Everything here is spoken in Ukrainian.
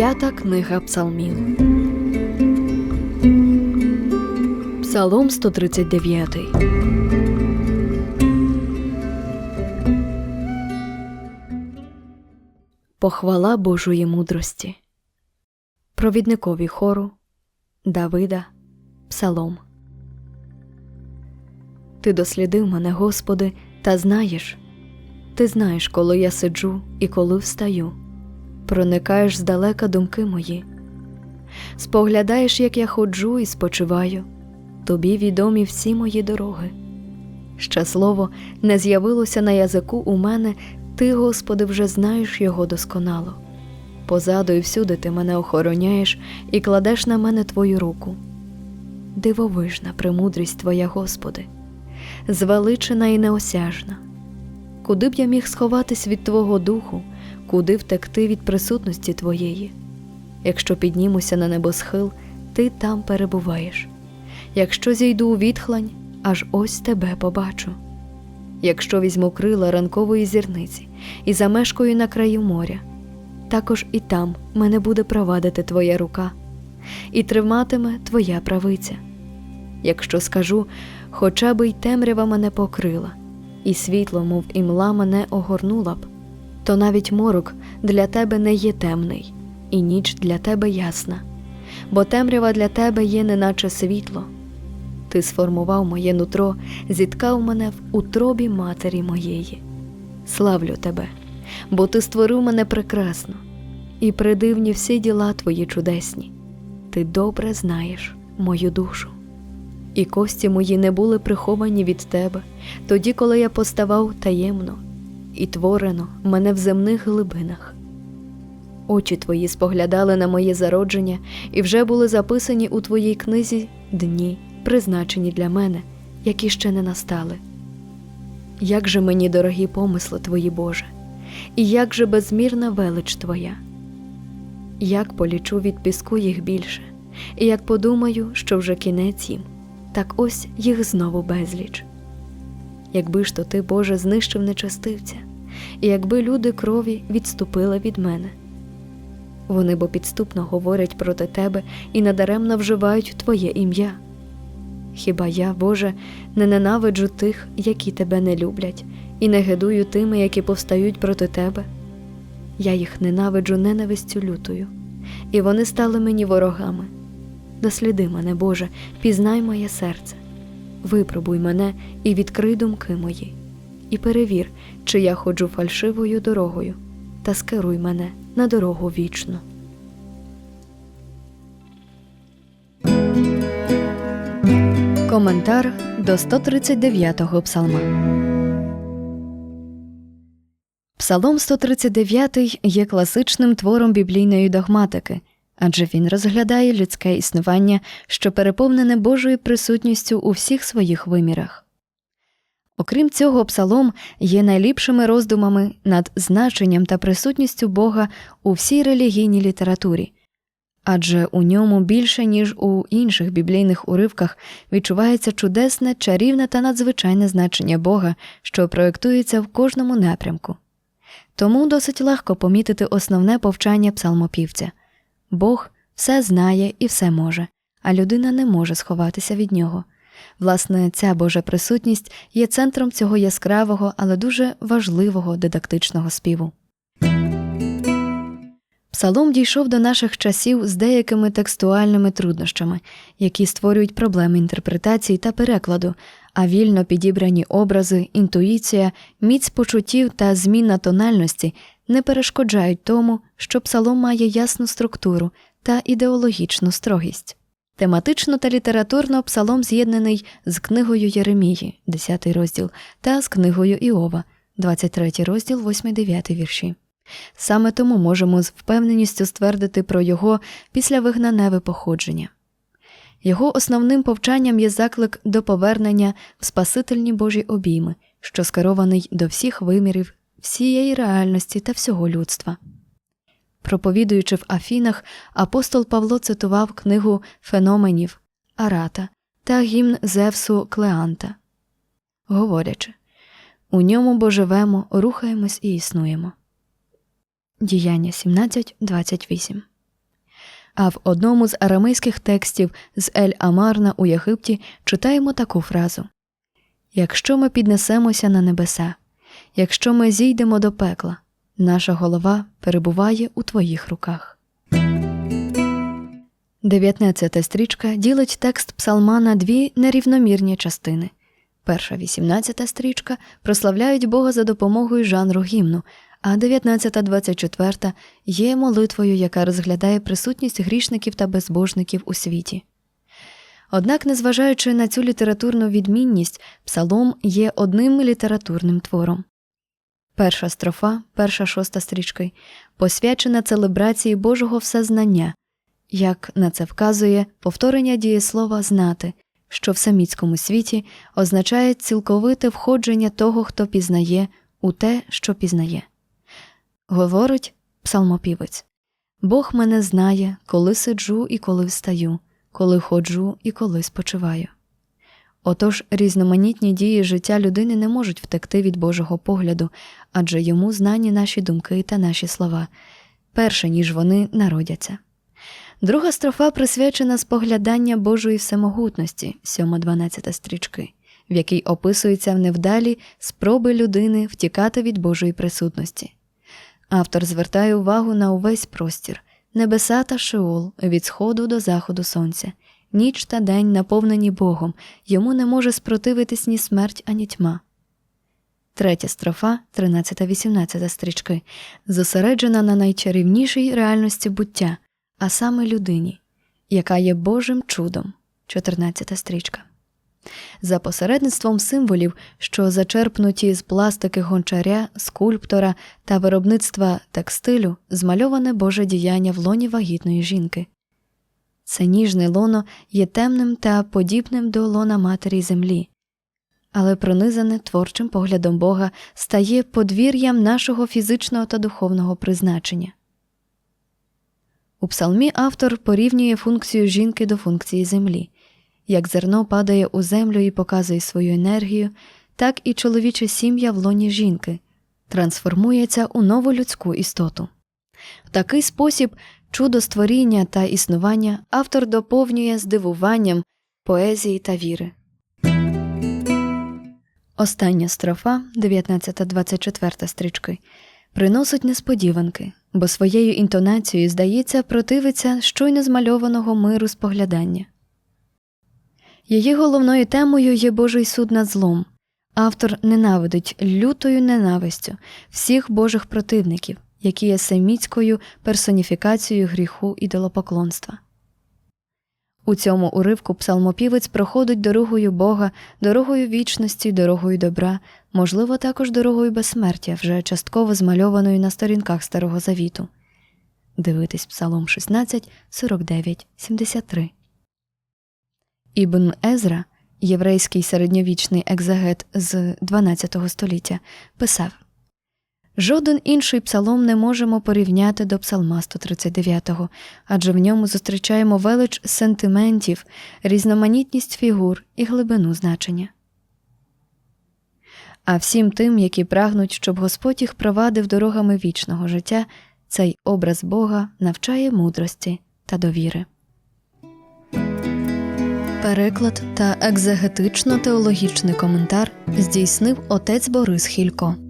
П'ята книга Псалмів. Псалом 139. Похвала Божої мудрості. Провідникові хору Давида Псалом. Ти дослідив мене, Господи, та знаєш. Ти знаєш, коли я сиджу і коли встаю. Проникаєш здалека думки мої. Споглядаєш, як я ходжу і спочиваю. Тобі відомі всі мої дороги. Ще слово не з'явилося на язику у мене, ти, Господи, вже знаєш його досконало. Позаду і всюди ти мене охороняєш і кладеш на мене твою руку. Дивовижна премудрість Твоя, Господи, звеличена і неосяжна. Куди б я міг сховатись від Твого духу, куди втекти від присутності Твоєї? Якщо піднімуся на небосхил, ти там перебуваєш. Якщо зійду у відхлань, аж ось тебе побачу. Якщо візьму крила ранкової зірниці і замешкаю на краю моря, також і там мене буде провадити твоя рука, і триматиме твоя правиця. Якщо скажу, хоча би й темрява мене покрила, і світло, мов імла, мене огорнула б, то навіть морок для тебе не є темний, і ніч для тебе ясна, бо темрява для тебе є неначе світло. Ти сформував моє нутро, зіткав мене в утробі матері моєї. Славлю тебе, бо ти створив мене прекрасно, і придивні всі діла твої чудесні. Ти добре знаєш мою душу. І кості мої не були приховані від тебе, тоді, коли я поставав таємно і творено мене в земних глибинах. Очі твої споглядали на моє зародження і вже були записані у твоїй книзі дні, призначені для мене, які ще не настали. Як же мені дорогі помисли твої, Боже, і як же безмірна велич Твоя, як полічу від піску їх більше, і як подумаю, що вже кінець їм, так ось їх знову безліч. Якби ж то ти, Боже, знищив нечастивця, і якби люди крові відступили від мене. Вони бо підступно говорять проти тебе і надаремно вживають Твоє ім'я. Хіба я, Боже, не ненавиджу тих, які тебе не люблять, і не гидую тими, які повстають проти тебе? Я їх ненавиджу ненавистю лютою, і вони стали мені ворогами. Досліди мене, Боже, пізнай моє серце, випробуй мене і відкрий думки мої, і перевір, чи я ходжу фальшивою дорогою, та скеруй мене на дорогу вічну. Коментар до 139-го псалма. Псалом 139 є класичним твором біблійної догматики, адже він розглядає людське існування, що переповнене Божою присутністю у всіх своїх вимірах. Окрім цього, псалом є найліпшими роздумами над значенням та присутністю Бога у всій релігійній літературі адже у ньому більше, ніж у інших біблійних уривках, відчувається чудесне, чарівне та надзвичайне значення Бога, що проєктується в кожному напрямку. Тому досить легко помітити основне повчання псалмопівця Бог все знає і все може, а людина не може сховатися від нього. Власне, ця Божа присутність є центром цього яскравого, але дуже важливого дидактичного співу. Псалом дійшов до наших часів з деякими текстуальними труднощами, які створюють проблеми інтерпретації та перекладу, а вільно підібрані образи, інтуїція, міць почуттів та зміна тональності не перешкоджають тому, що псалом має ясну структуру та ідеологічну строгість. Тематично та літературно псалом з'єднаний з книгою Єремії, 10 розділ, та з книгою Іова, 23 розділ, 8-9 вірші. Саме тому можемо з впевненістю ствердити про його післявигнаневе походження. Його основним повчанням є заклик до повернення в Спасительні Божі обійми, що скерований до всіх вимірів, всієї реальності та всього людства. Проповідуючи в Афінах, апостол Павло цитував книгу феноменів Арата та гімн Зевсу Клеанта, говорячи у ньому бо живемо, рухаємось і існуємо. Діяння 17.28 А в одному з арамейських текстів з Ель Амарна у Єгипті читаємо таку фразу. Якщо ми піднесемося на небеса, якщо ми зійдемо до пекла, наша голова перебуває у твоїх руках. 19 стрічка ділить текст псалма на дві нерівномірні частини. Перша 18 стрічка прославляють Бога за допомогою жанру гімну, а 19-24 є молитвою, яка розглядає присутність грішників та безбожників у світі. Однак, незважаючи на цю літературну відмінність, псалом є одним літературним твором. Перша строфа, перша шоста стрічки, посвячена целебрації Божого всезнання, як на це вказує повторення дієслова знати, що в саміцькому світі означає цілковите входження того, хто пізнає, у те, що пізнає. Говорить псалмопівець Бог мене знає, коли сиджу і коли встаю, коли ходжу і коли спочиваю. Отож різноманітні дії життя людини не можуть втекти від Божого погляду, адже йому знані наші думки та наші слова, перше ніж вони народяться. Друга строфа присвячена споглядання Божої всемогутності, 7-12 стрічки, в якій описуються невдалі спроби людини втікати від Божої присутності. Автор звертає увагу на увесь простір, небеса та шеол від сходу до заходу сонця, ніч та день наповнені Богом, йому не може спротивитись ні смерть, ані тьма. Третя строфа, 13-18 стрічки, зосереджена на найчарівнішій реальності буття, а саме людині, яка є Божим чудом, 14 стрічка. За посередництвом символів, що зачерпнуті з пластики гончаря, скульптора та виробництва текстилю, змальоване Боже діяння в лоні вагітної жінки. Це ніжне лоно є темним та подібним до лона матері землі, але пронизане творчим поглядом Бога стає подвір'ям нашого фізичного та духовного призначення. У псалмі автор порівнює функцію жінки до функції землі. Як зерно падає у землю і показує свою енергію, так і чоловіча сім'я в лоні жінки трансформується у нову людську істоту. В такий спосіб чудо створіння та існування автор доповнює здивуванням поезії та віри. Остання строфа, 19-24 стрічки, приносить несподіванки, бо своєю інтонацією, здається, противиться щойно змальованого миру споглядання. Її головною темою є Божий суд над злом. Автор ненавидить лютою ненавистю всіх божих противників, які є семітською персоніфікацією гріху і ідолопоклонства. У цьому уривку псалмопівець проходить дорогою Бога, дорогою вічності, дорогою добра, можливо, також дорогою безсмертя, вже частково змальованою на сторінках Старого Завіту. Дивитись Псалом 16, 49, 73. Ібн Езра, єврейський середньовічний екзегет з 12 століття, писав Жоден інший псалом не можемо порівняти до псалма 139-го, адже в ньому зустрічаємо велич сентиментів, різноманітність фігур і глибину значення. А всім тим, які прагнуть, щоб Господь їх провадив дорогами вічного життя, цей образ Бога навчає мудрості та довіри. Переклад та екзегетично-теологічний коментар здійснив отець Борис Хілько.